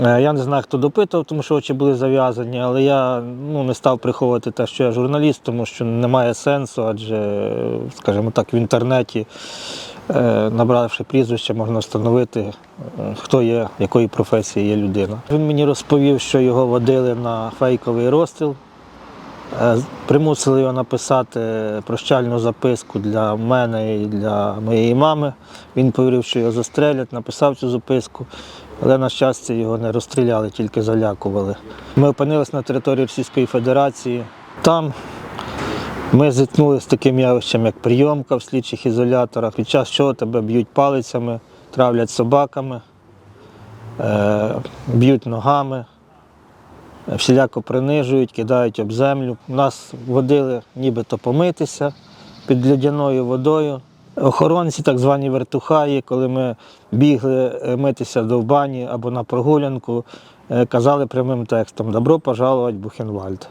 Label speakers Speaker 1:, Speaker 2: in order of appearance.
Speaker 1: Е, Я не знаю, хто допитував, тому що очі були зав'язані, але я ну, не став приховувати те, що я журналіст, тому що немає сенсу, адже, скажімо так, в інтернеті, е, набравши прізвище, можна встановити, е, хто є, якої професії є людина. Він мені розповів, що його водили на фейковий розстріл. Е, Примусили його написати прощальну записку для мене і для моєї мами. Він повірив, що його застрелять, написав цю записку, але, на щастя, його не розстріляли, тільки залякували. Ми опинилися на території Російської Федерації. Там ми зіткнулися з таким явищем, як прийомка в слідчих ізоляторах, під час чого тебе б'ють палицями, травлять собаками, е, б'ють ногами всіляко принижують, кидають об землю. Нас водили нібито помитися під льодяною водою. Охоронці, так звані вертухаї, коли ми бігли е, митися до бані або на прогулянку, е, казали прямим текстом Добро пожаловать в Бухенвальд.